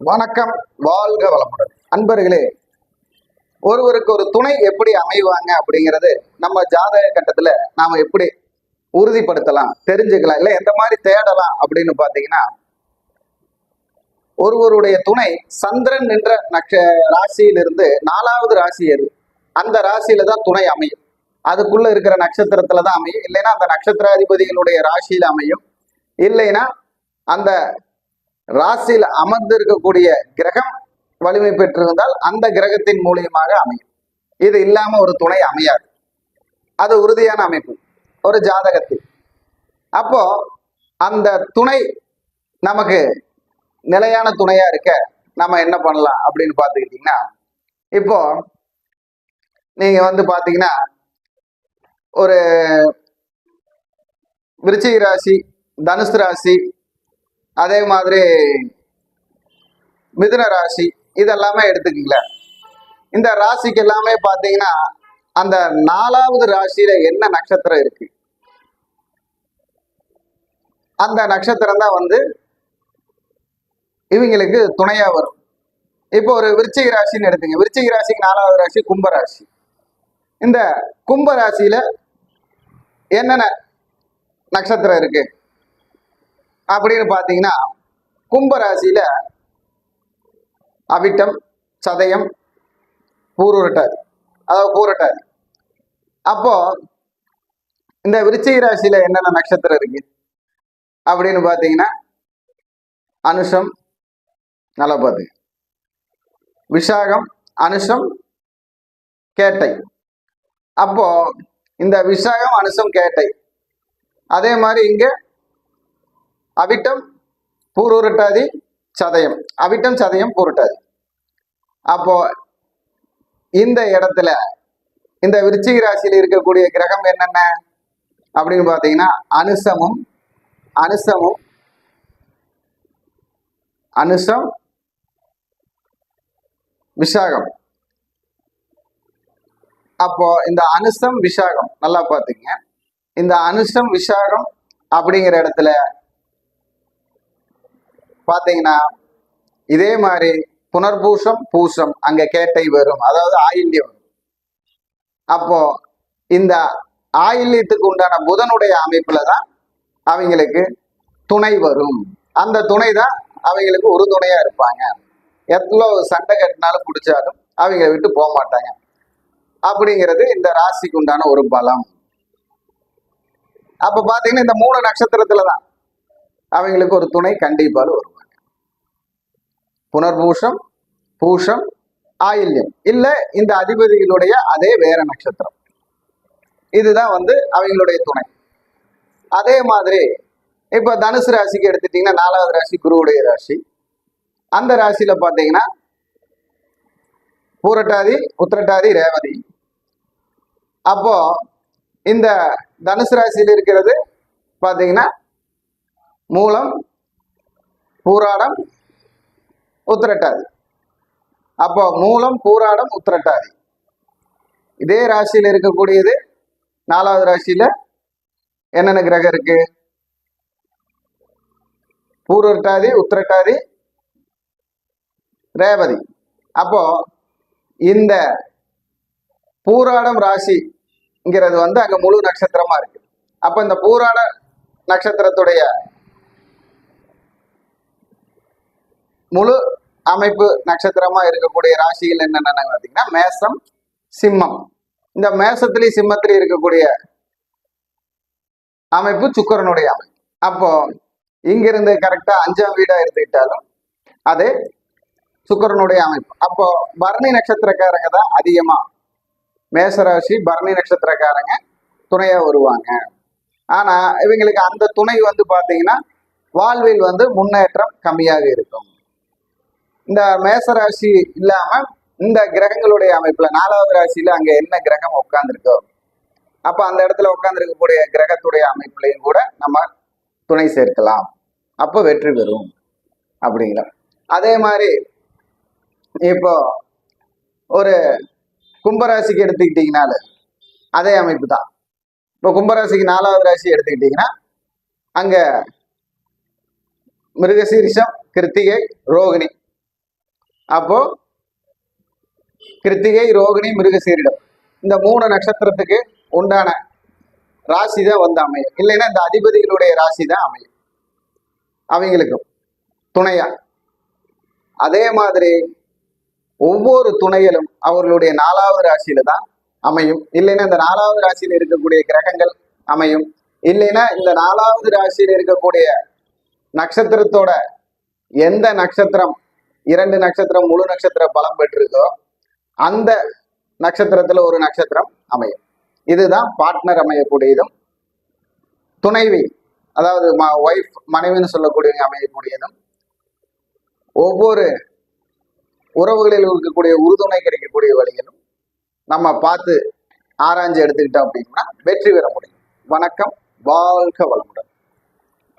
வணக்கம் வாழ்க வளமுடன். அன்பர்களே ஒருவருக்கு ஒரு துணை எப்படி அமைவாங்க அப்படிங்கிறது நம்ம ஜாதக கட்டத்துல நாம எப்படி உறுதிப்படுத்தலாம் தெரிஞ்சுக்கலாம் இல்லை எந்த மாதிரி தேடலாம் அப்படின்னு பாத்தீங்கன்னா ஒருவருடைய துணை சந்திரன் என்ற நட்ச ராசியிலிருந்து நாலாவது ராசி எது? அந்த ராசியில தான் துணை அமையும். அதுக்குள்ள இருக்கிற நட்சத்திரத்துல தான் அமையும். இல்லைன்னா அந்த நட்சத்திராதிபதிகளுடைய ராசியில அமையும். இல்லைன்னா அந்த ராசியில் அமர்ந்திருக்கக்கூடிய கிரகம் வலிமை பெற்றிருந்தால் அந்த கிரகத்தின் மூலியமாக அமையும். இது இல்லாம ஒரு துணை அமையாது. அது உறுதியான அமைப்பு. ஒரு ஜாதகத்தில். அப்போ அந்த துணை நமக்கு நிலையான துணையா இருக்க நம்ம என்ன பண்ணலாம் அப்படின்னு பார்த்துக்கிட்டிங்கன்னா இப்போ நீங்க வந்து பாத்தீங்கன்னா ஒரு விருச்சிக ராசி தனுசு ராசி அதே மாதிரி மிதுன ராசி இதெல்லாமே எடுத்துக்கங்களேன். இந்த ராசிக்கு எல்லாமே பார்த்தீங்கன்னா அந்த நாலாவது ராசியில என்ன நட்சத்திரம் இருக்கு? அந்த நட்சத்திரம் தான் வந்து இவங்களுக்கு துணையா வரும். இப்போ ஒரு விருச்சிக ராசின்னு எடுத்துங்க. விருச்சிக ராசிக்கு நாலாவது ராசி கும்பராசி. இந்த கும்பராசியில என்னென்ன நட்சத்திரம் இருக்கு? அப்படின்னு பார்த்தீங்கன்னா கும்ப ராசியில அவிட்டம் சதயம் பூருரட்டாதி. அதாவது பூரட்டாதி. அப்போ இந்த விருச்சிக ராசியில என்னென்ன நட்சத்திரம் இருக்கு? அப்படின்னு பார்த்தீங்கன்னா அனுஷம் நல்லா பார்த்து விஷாகம் அனுஷம் கேட்டை. அப்போ இந்த விஷாகம் அனுஷம் கேட்டை. அதே மாதிரி இங்கே அவிட்டம் பூரூரட்டாதி சதயம். அவிட்டம் சதயம் பூரட்டாதி. அப்போ இந்த இடத்துல இந்த விருச்சிக ராசியில் இருக்கக்கூடிய கிரகம் என்னென்ன? அப்படின்னு பார்த்தீங்கன்னா அனுசமும் அனுசமும் அனுசம் விஷாகம் அப்போ இந்த அனுசம் விஷாகம் நல்லா பார்த்துங்க இந்த அனுசம் விஷாகம் அப்படிங்கிற இடத்துல பார்த்தீங்கன்னா இதே மாதிரி புனர்பூசம் பூசம் அங்க கேட்டை வரும். அதாவது ஆயில்யம் வரும். அப்போ இந்த ஆயில்யத்துக்கு உண்டான புதனுடைய அமைப்புல தான் அவங்களுக்கு துணை வரும். அந்த துணை தான் அவங்களுக்கு ஒரு துணையாக இருப்பாங்க. எவ்வளோ சண்டை கட்டினாலும் பிடிச்சாலும் அவங்க விட்டு போக மாட்டாங்க. அப்படிங்கிறது இந்த ராசிக்கு உண்டான ஒரு பலம். அப்ப பாத்தீங்கன்னா இந்த மூணு நட்சத்திரத்துல தான் அவங்களுக்கு ஒரு துணை கண்டிப்பாக வரும். புனர்பூஷம் பூஷம் ஆயில்யம். இல்லை இந்த அதிபதிகளுடைய அதே வேற நட்சத்திரம். இதுதான் வந்து அவங்களுடைய துணை. அதே மாதிரி இப்போ தனுசு ராசிக்கு எடுத்துட்டிங்கன்னா நாலாவது ராசி குருவுடைய ராசி. அந்த ராசியில் பார்த்தீங்கன்னா பூரட்டாதி உத்திரட்டாதி ரேவதி. அப்போ இந்த தனுசு ராசியில் இருக்கிறது பார்த்தீங்கன்னா மூலம் பூராடம் உத்திரட்டாதி. அப்போ மூலம் பூராடம் உத்திரட்டாதி. இதே ராசியில் இருக்கக்கூடியது நாலாவது ராசியில என்னென்ன கிரகம் இருக்கு? பூரட்டாதி உத்திரட்டாதி ரேவதி. அப்போ இந்த பூராடம் ராசிங்கிறது வந்து அங்க முழு நட்சத்திரமா இருக்கு. அப்ப இந்த பூராட நட்சத்திரத்துடைய முழு அமைப்பு நட்சத்திரமா இருக்கக்கூடிய ராசிகள் என்னென்னு பார்த்தீங்கன்னா மேசம் சிம்மம். இந்த மேசத்திலையும் சிம்மத்திலையும் இருக்கக்கூடிய அமைப்பு சுக்கரனுடைய அமைப்பு. அப்போ இங்கிருந்து கரெக்டா அஞ்சாம் வீடா எடுத்துக்கிட்டாலும் அது சுக்கரனுடைய அமைப்பு. அப்போ பரணி நட்சத்திரக்காரங்க தான் அதிகமா. மேசராசி பரணி நட்சத்திரக்காரங்க துணையா வருவாங்க. ஆனா இவங்களுக்கு அந்த துணை வந்து பாத்தீங்கன்னா வாழ்வில் வந்து முன்னேற்றம் கம்மியாக இருக்கும். இந்த மேசராசி இல்லாம இந்த கிரகங்களுடைய அமைப்புல நாலாவது ராசியில அங்க என்ன கிரகம் உட்கார்ந்துருக்கோ அப்ப அந்த இடத்துல உட்கார்ந்துருக்கக்கூடிய கிரகத்துடைய அமைப்புலையும் கூட நம்ம துணை சேர்க்கலாம். அப்போ வெற்றி பெறும் அப்படிங்கிற. அதே மாதிரி இப்போ ஒரு கும்பராசிக்கு எடுத்துக்கிட்டீங்கனால அதே அமைப்பு தான். இப்போ கும்பராசிக்கு நாலாவது ராசி எடுத்துக்கிட்டீங்கன்னா அங்க மிருகசீரிஷம் கிருத்திகை ரோகிணி அப்போ கிருத்திகை ரோகிணி மிருகசீரிடம். இந்த மூணு நட்சத்திரத்துக்கு உண்டான ராசி தான் வந்து அமையும். இல்லைன்னா இந்த அதிபதிகளுடைய ராசி தான் அமையும். அவங்களுக்கும் துணையா. அதே மாதிரி ஒவ்வொரு துணையிலும் அவர்களுடைய நாலாவது ராசியில தான் அமையும். இல்லைன்னா இந்த நாலாவது ராசியில இருக்கக்கூடிய கிரகங்கள் அமையும். இல்லைன்னா இந்த நாலாவது ராசியில இருக்கக்கூடிய நட்சத்திரத்தோட எந்த நட்சத்திரம் இரண்டு நட்சத்திரம் முழு நட்சத்திரம் பலம் பெற்றிருக்கோ அந்த நட்சத்திரத்துல ஒரு நட்சத்திரம் அமையும். இதுதான் பார்ட்னர் அமையக்கூடியதும் துணைவி அதாவது ஒய்ஃப் மனைவின்னு சொல்லக்கூடியவங்க அமையக்கூடியதும் ஒவ்வொரு உறவுகளில் இருக்கக்கூடிய உறுதுணை கிடைக்கக்கூடிய வழிகளும் நம்ம பார்த்து ஆராய்ஞ்சு எடுத்துக்கிட்டோம் அப்படின்னா வெற்றி பெற முடியும். வணக்கம் வாழ்க வளமுடன்.